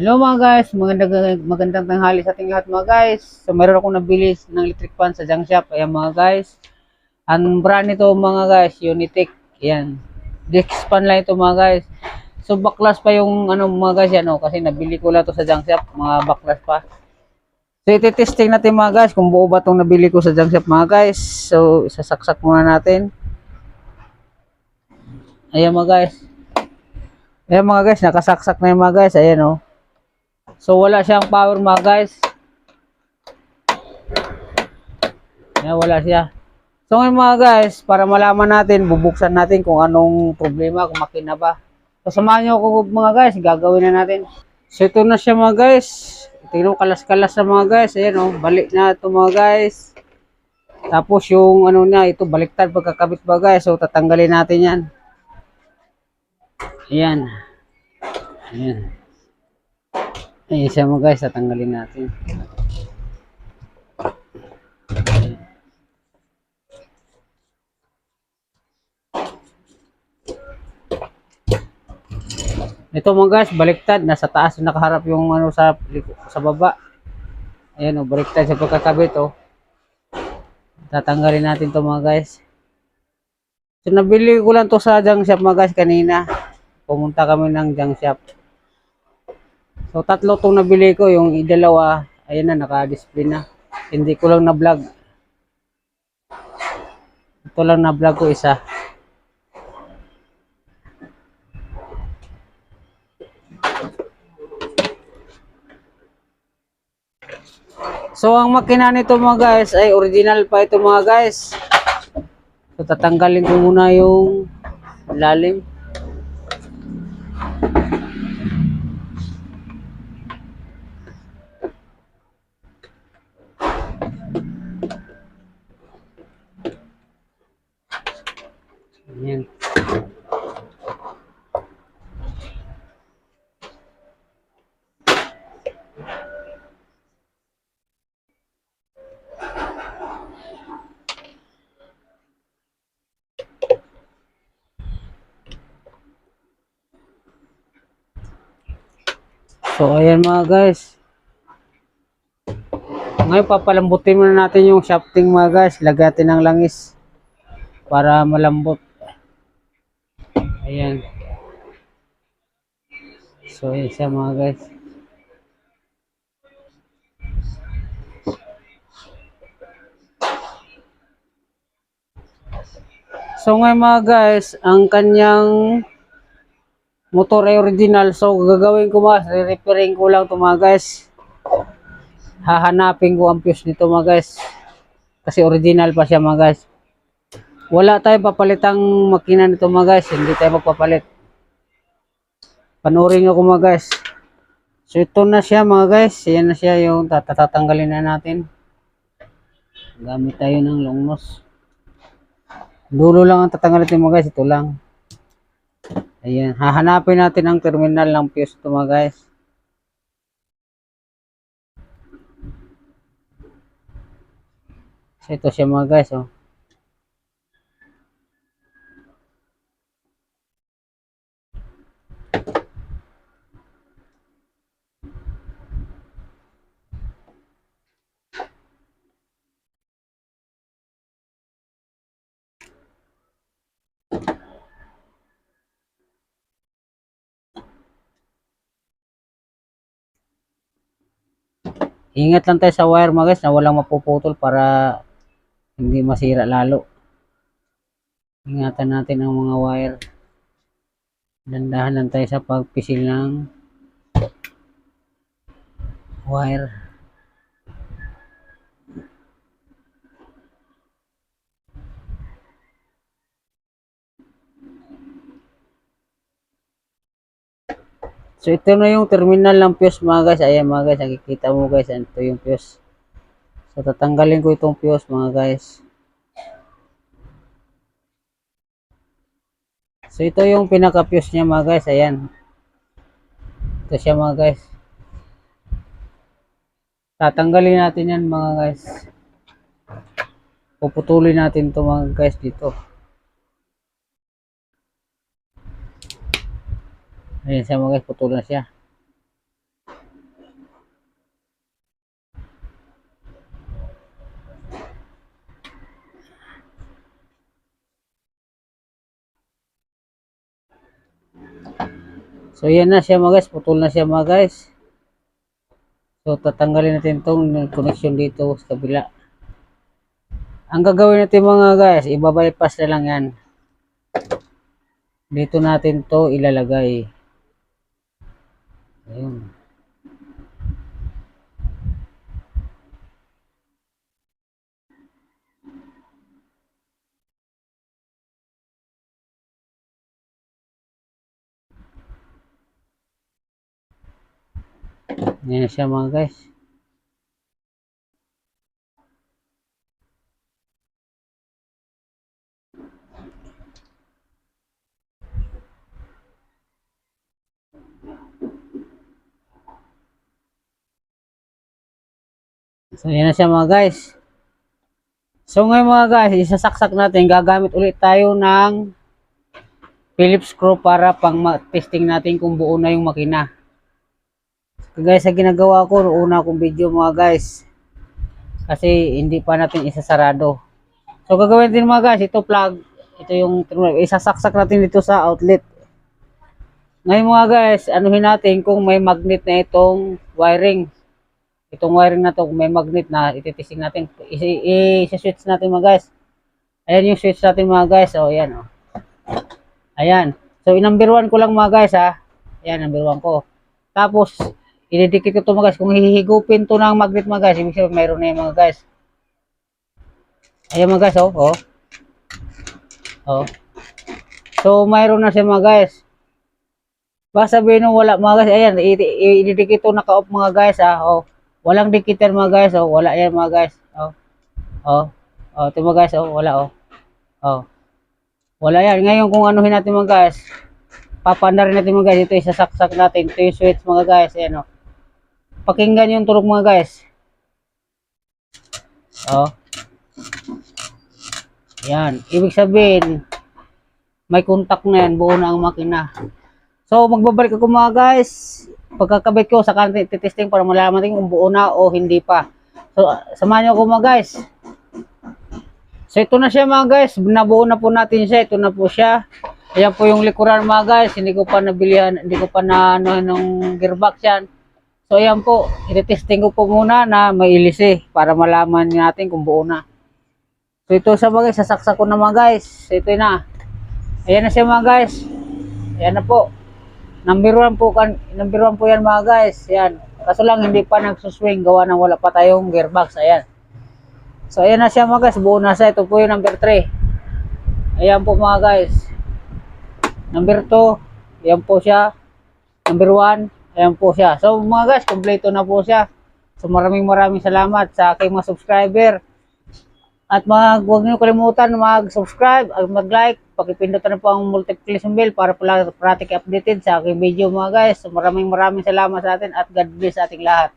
Hello mga guys, magandang, magandang tanghali sa ating lahat mga guys. So meron akong nabili ng electric fan sa junk shop. Ayan mga guys. Ang brand nito mga guys, Unitec. Ayan. Disc fan lang ito mga guys. So backlash pa yung ano mga guys yan oh, kasi nabili ko lang to sa junk shop, mga backlash pa. So iti-testing natin mga guys kung buo ba itong nabili ko sa junk shop mga guys. So isasaksak muna natin. Ayan mga guys. Ayan mga guys, nakasaksak na yung mga guys. Ayan oh. So wala siyang power mga guys. Ayan, wala siya. So ngayon mga guys, para malaman natin, bubuksan natin kung anong problema, kung makina ba. So samahan niyo ako mga guys, gagawin na natin. So ito na siya mga guys. Tingnan kalas-kalas sa mga guys. Ayan oh, balik na ito mga guys. Tapos yung ano niya, ito baliktad pagkakabit ba guys. So tatanggalin natin yan. Ayan. Ayan. Ayan siya mga guys, tatanggalin natin. Ito mga guys, baliktad. Nasa taas nakaharap yung ano sa sa baba. Ayan o, baliktad sa pagkakabit o. Tatanggalin natin to mga guys. So nabili ko lang to sa junk shop mga guys kanina. Pumunta kami ng junk shop. So tatlo tong nabili ko, yung dalawa, ayan na naka-display na. Hindi ko lang na-vlog. Ito lang na-vlog ko isa. So ang makina nito mga guys ay original pa ito mga guys. So tatanggalin ko muna yung lalim. Ayan. So ayan mga guys. Ngayon papalambutin muna natin yung shafting mga guys. Lagatin ng langis para malambot. Ayan. So ayan siya mga guys. So ngayon mga guys, ang kanyang motor ay original. So gagawin ko mas, re-repairing ko lang to mga guys. Hahanapin ko ang fuse nito mga guys. Kasi original pa siya mga guys. Wala tayong papalitang makina nito mga guys. Hindi tayo magpapalit. Panuring ako mga guys. So ito na siya mga guys. Yan na siya yung tatatanggalin na natin. Gamit tayo ng long nose. Dulo lang ang tatanggalin mga guys. Ito lang. Ayan. Hahanapin natin ang terminal ng fuse ito mga guys. So ito siya mga guys. Oh. Ingat lang tayo sa wire mga guys na walang mapuputol para hindi masira lalo. Ingatan natin ang mga wire. Dandahan lang tayo sa pagpisil ng wire. So ito na yung terminal ng fuse mga guys. Ayan mga guys, nakikita mo guys, ito yung fuse. So tatanggalin ko itong fuse mga guys. So ito yung pinaka fuse niya mga guys, ayan. Ito siya mga guys. Tatanggalin natin yan mga guys. Puputulin natin to mga guys dito. Ayan siya mga guys, putol na siya. So yan na siya mga guys, putol na siya mga guys. So tatanggalin natin itong connection dito sa kabila. Ang gagawin natin mga guys, ibabypass na lang yan. Dito natin to ilalagay. Ayun. Yan na siya mga guys. So yan na siya mga guys. So ngayon mga guys, isasaksak natin, gagamit ulit tayo ng Phillips screw para pang testing natin kung buo na yung makina. Kagaya sa ginagawa ko una kong video mga guys. Kasi hindi pa natin isasarado. So gagawin din mga guys, ito plug, ito yung isasaksak natin dito sa outlet. Ngayon mga guys, anuhin natin kung may magnet na itong wiring. Itong wiring na to, may magnet na, ititising natin. I-switch natin mga guys. Ayan yung switch natin mga guys. O, ayan o. Ayan. So, number one ko lang mga guys ha. Ayan, number one ko. Tapos, ididikit ko to mga guys. Kung hihigupin to ng magnet mga guys, ibig sabihin mayroon na yung mga guys. Ayan mga guys, oh. Oh. oh. So, mayroon na siya mga guys. Baka sabihin nung wala mga guys. Ayan, ididikit to naka-off mga guys ha. Oh. Walang dikitan mga guys. Oh. Wala yan mga guys. Oh. Oh. Oh, ito mga guys. Oh. Wala oh. Oh. Wala yan. Ngayon kung anuhin natin mga guys, papanda rin natin mga guys. Ito isasaksak natin. Ito yung switch mga guys. Ayan o. Pakinggan yung turok mga guys. O. Yan. Ibig sabihin, may contact na yan. Buo na ang makina. So, magbabalik ako mga guys. Pagkakabit ko, sa natin titesting para malaman natin kung buo na o hindi pa. So, samahan niyo ako mga guys. So ito na siya mga guys, nabuo na po natin siya, ito na po siya. Ayan po yung likuran mga guys, hindi ko pa nabilihan, hindi ko pa na ano, ng gearbox yan. So ayan po, i-testing ko po muna na may ilisi para malaman natin kung buo na. So ito sa mga guys, sasaksak ko na mga guys, ito na. Ayan na siya mga guys, ayan na po. Number one po, kan, number one po yan mga guys, yan. Kaso lang hindi pa nagsuswing, gawa ng wala pa tayong gearbox, ayan. So, ayan na siya mga guys. Buo na siya. Ito po yung number 3. Ayan po mga guys. Number 2. Ayan po siya. Number 1. Ayan po siya. So, mga guys, kompleto na po siya. So, maraming maraming salamat sa aking mga subscriber. At mga, huwag niyo kalimutan mag-subscribe at mag-like. Pakipindutan na po ang multiplication bell para pala parati updated sa aking video mga guys. Maraming maraming salamat sa atin at God bless sa ating lahat.